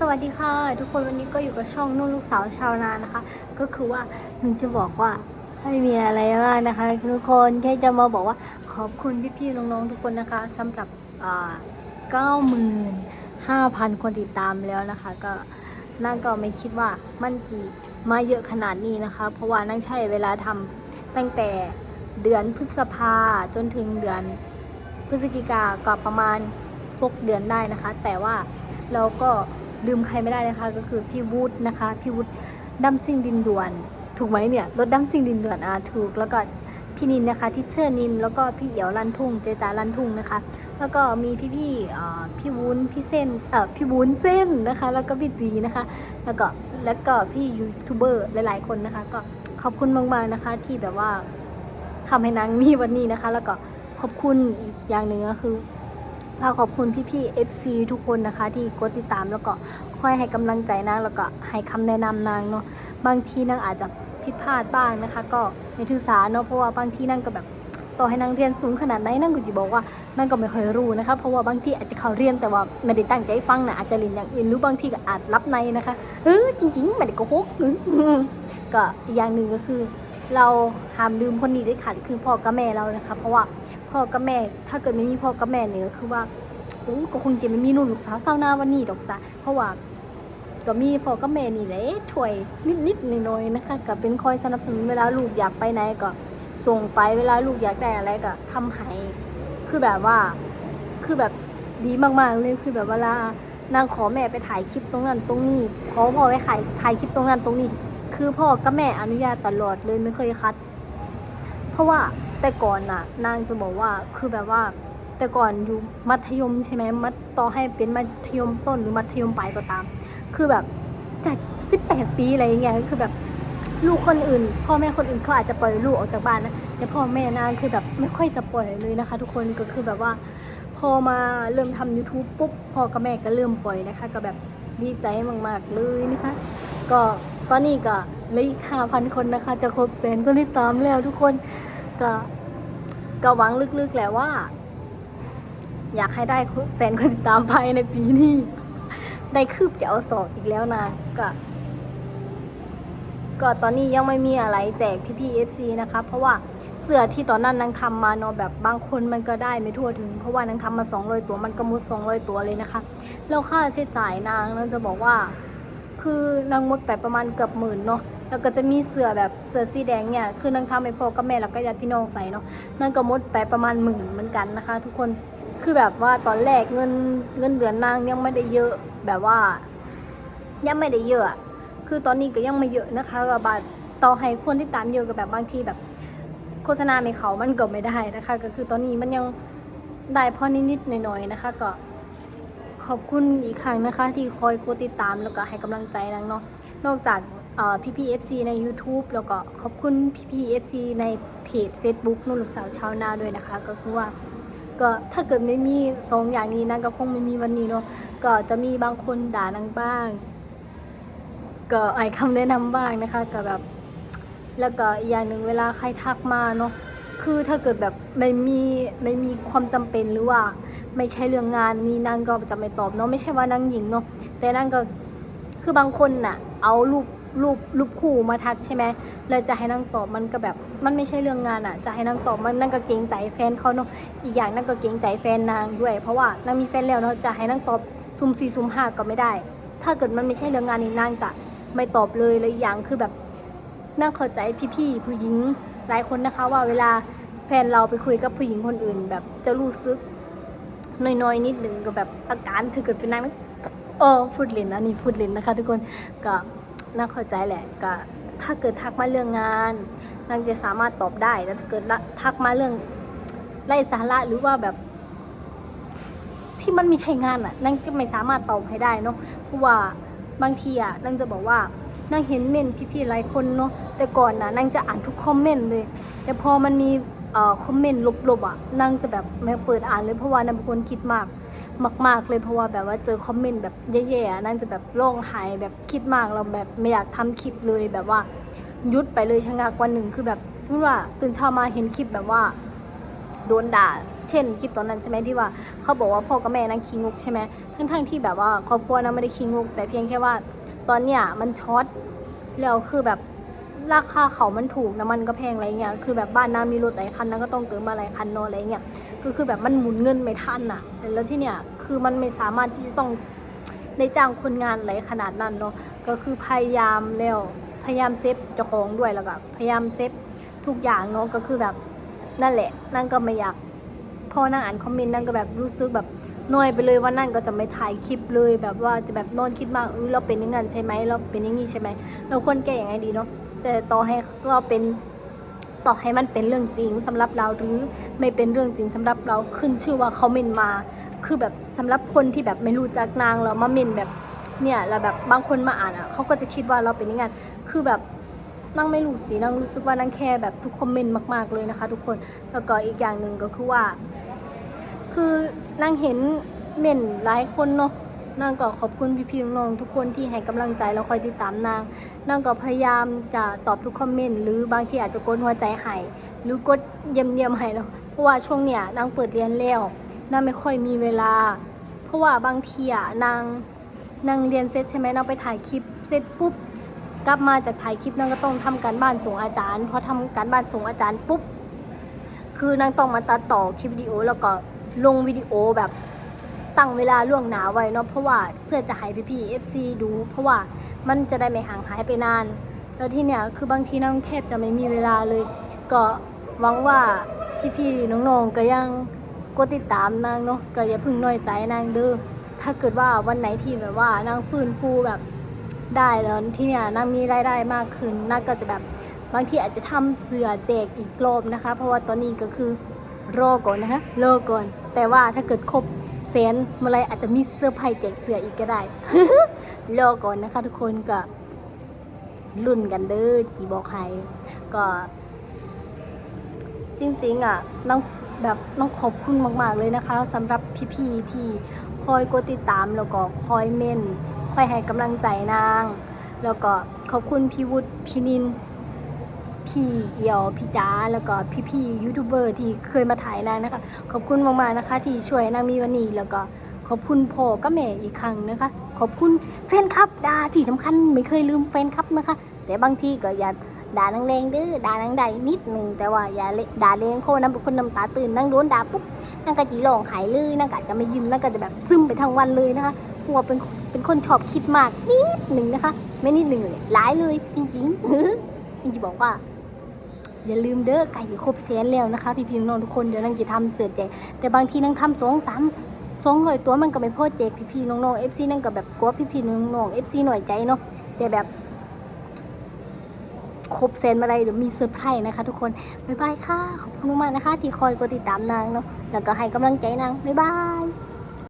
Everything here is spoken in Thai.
สวัสดีค่ะ ทุกคนวันนี้ก็อยู่กับช่องนุ่นลูกสาวชาวนานะคะ ก็คือว่าหนูจะบอกว่าไม่มีอะไรมากนะคะทุกคนแค่จะมาบอกว่าขอบคุณพี่ๆน้องๆทุกคนนะคะสำหรับเก้าหมื่นห้าพันคนติดตามแล้วนะคะ ก็นั่นก็ไม่คิดว่ามันจีมาเยอะขนาดนี้นะคะ เพราะว่านั่งใช้เวลาทำตั้งแต่เดือนพฤษภาจนถึงเดือนพฤศจิกาก็ประมาณ6เดือนได้นะคะ แต่ว่าเราก็ ลืมใครไม่ได้นะคะ ก็คือพี่วุฒินะคะ พี่วุฒิดัมซิ่งดินด่วน ถูกไหมเนี่ยรถดัมซิ่งดินด่วนอะถูกแล้วก็พี่นินนะคะที่เชื่อนินแล้วก็พี่เอียวลันทุ่งเจจาลันทุ่งนะคะ แล้วก็มีพี่พี่ๆพี่วุ้นพี่เส้นเอ่อพี่วุ้นเส้นนะคะ แล้วก็พี่ตีนะคะ แล้วก็แล้วก็พี่ยูทูบเบอร์หลาย ๆ คนนะคะ ก็ขอบคุณมากๆนะคะ ที่แบบว่าทำให้นางมีวันนี้นะคะ แล้วก็ขอบคุณอีกอย่างหนึ่งก็คือ ฝากขอบคุณพี่ๆ FC ทุกคนนะคะ ที่กดติดตามแล้วก็คอยให้กำลังใจนางแล้วก็ให้คำแนะนำนางเนาะบางทีนางอาจจะผิดพลาดบ้างนะคะ ก็ในถือสาเนาะเพราะว่าบางทีนางก็แบบต่อให้นางเรียนสูงขนาดไหนนางก็จะบอกว่านางก็ไม่ค่อยรู้นะคะเพราะว่าบางทีอาจจะเขาเรียนแต่ว่าไม่ได้ตั้งใจฟังนะอาจจะเรียนอย่างอื่นหรือบางทีก็อาจรับในนะคะเออจริงๆไม่ได้โกหกก็อีกอย่างหนึ่งก็คือ เราห้ามลืมคนนี้ได้ขาดคือพ่อกับแม่เรานะคะ เพราะว่า พ่อกับแม่ ถ้าเกิดไม่มีพ่อกับแม่เนี่ยคือว่าโอ้ก็คงจะไม่มีนุ่นลูกสาวเศร้าหน้าวันนี้ดอกจ้ะเพราะว่าก็มีพ่อกับแม่นี่แหละช่วยนิดๆหน่อยๆนะคะก็เป็นคอยสนับสนุนเวลาลูกอยากไปไหนก็ส่งไปเวลาลูกอยากได้อะไรก็ทำให้คือแบบว่า คือแบบดีมากๆเลยคือแบบเวลานางขอแม่ไปถ่ายคลิปตรงนั้นตรงนี้ขอพ่อไปถ่ายถ่ายคลิปตรงนั้นตรงนี้ คือพ่อกับแม่อนุญาตตลอดเลยไม่เคยคัด เพราะว่า แต่ก่อนน่ะ นางจะบอกว่าคือแบบว่า แต่ก่อนอยู่มัธยมใช่ไหมมัธต่อให้เป็นมัธยมต้นหรือมัธยมปลายก็ตาม คือแบบจากสิบแปดปีอะไรอย่างเงี้ยคือแบบลูกคนอื่น พ่อแม่คนอื่นเขาอาจจะปล่อยลูกออกจากบ้านนะแต่พ่อแม่นางคือแบบไม่ค่อยจะปล่อยเลยนะคะ ทุกคนก็คือแบบว่า พอมาเริ่มทำ YouTube ปุ๊บพ่อกับแม่ก็เริ่มปล่อยนะคะ ก็แบบดีใจมากๆเลยนะคะ ก็ตอนนี้ก็เลืออีกห้าพันคนนะคะ จะครบแสนก็ติดตามแล้วทุกคน ก็ก็หวังลึกๆแหละว่า อยากให้ได้แสนคนติดตามภายในปีนี้ ได้คืบจะเอาสอบอีกแล้วนะก็ก็ตอนนี้ยังไม่มีอะไรแจกพี่พี่เอฟซีนะคะ เพราะว่าเสื้อที่ตอนนั้นนางทำมาเนาะแบบบางคนมันก็ได้ไม่ทั่วถึง เพราะว่านางทำมา200ตัวมันก็มุด200ตัวเลยนะคะแล้วค่าใช้จ่ายนางนางจะบอกว่า คือนางหมดไปประมาณเกือบหมื่นเนาะ แล้วก็จะมีเสื้อแบบเสื้อสีแดงเนี่ยคือนางทำให้พ่อกับแม่แล้วก็ญาติพี่น้องใส่เนาะนางก็มดไปประมาณหมื่นเหมือนกันนะคะ ทุกคนคือแบบว่าตอนแรกเงินเงินเดือนนางยังไม่ได้เยอะแบบว่า ยังไม่ได้เยอะ คือตอนนี้ก็ยังไม่เยอะนะคะกับบาทต่อให้คนที่ตามเยอะกับแบบบางทีแบบโฆษณาไม่เขามันก็ไม่ได้นะคะ ก็คือตอนนี้มันยังได้พอนิดๆหน่อยๆนะคะ ก็ขอบคุณอีกครั้งนะคะ ที่คอยกดติดตามแล้วก็ให้กำลังใจนางเนาะนอกจาก พี่พีเอฟซีใน YouTube แล้วก็ขอบคุณพี่พีเอฟซีในเพจ Facebook นุ่นลูกสาวชาวนาด้วยนะคะ ก็คือว่าก็ถ้าเกิดไม่มีสองอย่างนี้นะก็คงไม่มีวันนี้เนาะก็จะมีบางคนด่านางบ้าง ก็ไอคำแนะนำบ้างนะคะก็แบบ แล้วก็อีกอย่างหนึ่งเวลาใครทักมาเนาะคือถ้าเกิดแบบไม่มีไม่มีความจำเป็นหรือว่า ไม่ใช่เรื่องงานนี่นางก็จะไม่ตอบเนาะไม่ใช่ว่านางหญิงเนาะแต่นางก็คือบางคนน่ะ เอารูป รูปรูปคู่มาทักใช่ไหมเลยจะให้นางตอบมันก็แบบมันไม่ใช่เรื่องงานอะ จะให้นางตอบมันนางก็เกรงใจแฟนเขาเนาะอีกอย่างนางก็เกรงใจแฟนนางด้วย เพราะว่านางมีแฟนแล้วเนาะจะให้นางตอบซุ่มสี่ซุ่มห้าก็ไม่ได้ ถ้าเกิดมันไม่ใช่เรื่องงานนี่นางจะไม่ตอบเลยเลยอย่างคือแบบน่าเข้าใจพี่ๆผู้หญิงหลายคนนะคะ ว่าเวลาแฟนเราไปคุยกับผู้หญิงคนอื่น แบบจะรู้สึกน้อยๆนิดหนึ่งก็แบบอาการถือเกิดเป็นนางเออพูดเล่นนะนี่พูดเล่นนะคะ ทุกคนก็ น่าเข้าใจแหละก็ถ้าเกิดทักมาเรื่องงานนางจะสามารถตอบได้แต่ถ้าเกิดทักมาเรื่องไร้สาระหรือว่าแบบ ที่มันไม่ใช่งานอะนางก็ไม่สามารถตอบให้ได้เนาะเพราะว่าบางทีอะนางจะบอกว่านางเห็นเมนพี่ๆหลายคนเนาะแต่ก่อนนะนางจะอ่านทุกคอมเมนต์เลย แต่พอมันมีเอ่อคอมเมนต์ลบๆอะนางจะแบบไม่เปิดอ่านเลยเพราะว่านางเป็นคนคิดมาก มาก ๆ เลยเพราะว่าแบบว่าเจอคอมเมนต์แบบแย่ๆอะนางจะแบบร้องไห้แบบคิดมากเราแบบไม่อยากทำคลิปเลยแบบว่ายุดไปเลยชะงักวันหนึ่งคือแบบสมมติว่าตื่นเช้ามาเห็นคลิปแบบว่าโดนด่า เช่นคลิปตอนนั้นใช่ไหมที่ว่า เขาบอกว่าพ่อกับแม่นางขี้งกใช่ไหมทั้งๆที่แบบว่าครอบครัวนางไม่ได้ขี้งกแต่เพียงแค่ว่า ตอนเนี้ยมันช็อตแล้วคือแบบ ราคาเขามันถูกน้ำมันก็แพงอะไรเงี้ยคือแบบบ้านนามีรถหลายคันนางก็ต้องเติมมาหลายคันเนอะอะไรเงี้ยก็คือแบบมันหมุนเงินไม่ทันอะแล้วที่เนี้ยคือมันไม่สามารถที่จะต้องได้จ้างคนงานอะไรขนาดนั้นเนาะก็คือพยายามแล้วพยายามเซฟเจ้าของด้วยแล้วก็พยายามเซฟทุกอย่างเนาะก็คือแบบนั่นแหละนั่งก็ไม่อยากพอนั่งอ่านคอมเมนต์นั่งก็แบบรู้สึกแบบน้อยไปเลยว่านั่งก็จะไม่ถ่ายคลิปเลยแบบว่าจะแบบนอนคิดมากเออเราเป็นอย่างนั้นใช่ไหมเราเป็นอย่างนี้ใช่ไหมเราควรแก้ยังไงดีเนาะ แต่ต่อให้เราเป็นต่อให้มันเป็นเรื่องจริงสำหรับเราหรือไม่เป็นเรื่องจริงสำหรับเราขึ้นชื่อว่าเขาเมนมา คือแบบสำหรับคนที่แบบไม่รู้จักนางแล้วมาเมนแบบเนี่ยแล้วแบบบางคนมาอ่านอะเขาก็จะคิดว่าเราเป็นย่างนั้นคือแบบนั่งไม่รู้สินั่งรู้สึกว่านั่งแค่แบบทุกคอมเมนต์มากๆเลยนะคะ ทุกคนแล้วก็อีกอย่างหนึ่งก็คือว่า คือนางเห็นเม่นหลายคนเนาะ นางก็ขอบคุณพี่ๆน้องๆทุกคนที่ให้กำลังใจแล้วคอยติดตามนาง นางก็พยายามจะตอบทุกคอมเมนต์หรือบางทีอาจจะกดหัวใจให้หรือกดเยี่ยมๆให้เนาะเพราะว่าช่วงเนี้ยนางเปิดเรียนแล้วนางไม่ค่อยมีเวลา เพราะว่าบางทีอะนางนางเรียนเสร็จใช่ไหมนางไปถ่ายคลิปเสร็จปุ๊บกลับมาจากถ่ายคลิปนางก็ต้องทำการบ้านส่งอาจารย์พอทำการบ้านส่งอาจารย์ปุ๊บคือนางต้องมาตัดต่อคลิปวิดีโอแล้วก็ลงวิดีโอแบบ ตั้งเวลาล่วงหนาไว้เนาะเพราะว่าเพื่อจะให้พี่ๆ FC ดู เพราะว่ามันจะได้ไม่ห่างหายไปนาน แล้วที่เนี่ยคือบางทีนางแทบจะไม่มีเวลาเลย ก็หวังว่าพี่ๆน้องๆก็ยังกดติดตามนางเนาะก็อย่าพึ่งน้อยใจนางเด้อถ้าเกิดว่าวันไหนที่แบบว่านางฟื้นฟูแบบได้แล้วที่เนี่ยนางมีรายได้มากขึ้นนางก็จะแบบบางทีอาจจะทำเสือแจกอีกรอบนะคะ เพราะว่าตอนนี้ก็คือรอก่อนนะคะรอก่อน แต่ว่าถ้าเกิดครบ สนเมื่อไรอาจจะมีเซอร์ไพรส์แจกเสืออีกก็ได้ รอก่อนนะคะ ทุกคนก็รุ่นกันเด้อจีบอกใครก็ จริงๆ อะน้องแบบน้องขอบคุณมาก ๆ เลยนะคะสำหรับพี่ๆที่คอยกดติดตามแล้วก็คอยเม่นคอยให้กำลังใจนาง แล้วก็ขอบคุณพี่วุฒิพี่นิน พี่เอียวพี่จ้าแล้วก็พี่ๆยูทูบเบอร์ที่เคยมาถ่ายนางนะคะ ขอบคุณมากๆนะคะ ที่ช่วยนางมีวันนี้แล้วก็ขอบคุณพ่อกับแม่อีกครั้งนะคะ ขอบคุณแฟนคลับดาที่สำคัญไม่เคยลืมแฟนคลับนะคะ แต่บางทีก็อย่าด่านางแรงเด้อด่านางใดนิดหนึ่งแต่ว่าอย่าเลด่าแรงเพราะว่นั้นเป็นคนน้ำตาตื่นนางโดนด่าปุ๊บนางก็จีร้องไห้เลยนางก็จะไม่ยิ้มนางก็จะแบบซึมไปทั้งวันเลยนะคะเพราะว่าเป็นเป็นคนชอบคิดมากนิดหนึ่งนะคะ ไม่นิดหนึ่งเลยหลายเลยจริงๆจริงๆบอกว่า อย่าลืมเด้อไก่ครบแสนแล้วนะคะ พี่พี่น้องทุกคนเดี๋ยวนังจะทำเสือแจกแต่บางทีนังทำสองสามสองร้อยตัวมันก็ไม่พอแจกพี่พี่ๆน้องๆเอฟซีนั่นก็แบบกลัวพี่พี่ๆน้องๆเอฟซีหน่อยใจเนาะแต่แบบครบแสนมาอะไรเดี๋ยวมีเซอร์ไพรส์นะคะ ทุกคน บ๊ายบายค่ะ ขอบคุณมากนะคะ ที่คอยกดติดตามนางเนาะแล้วก็ให้กำลังใจนาง บ๊ายบาย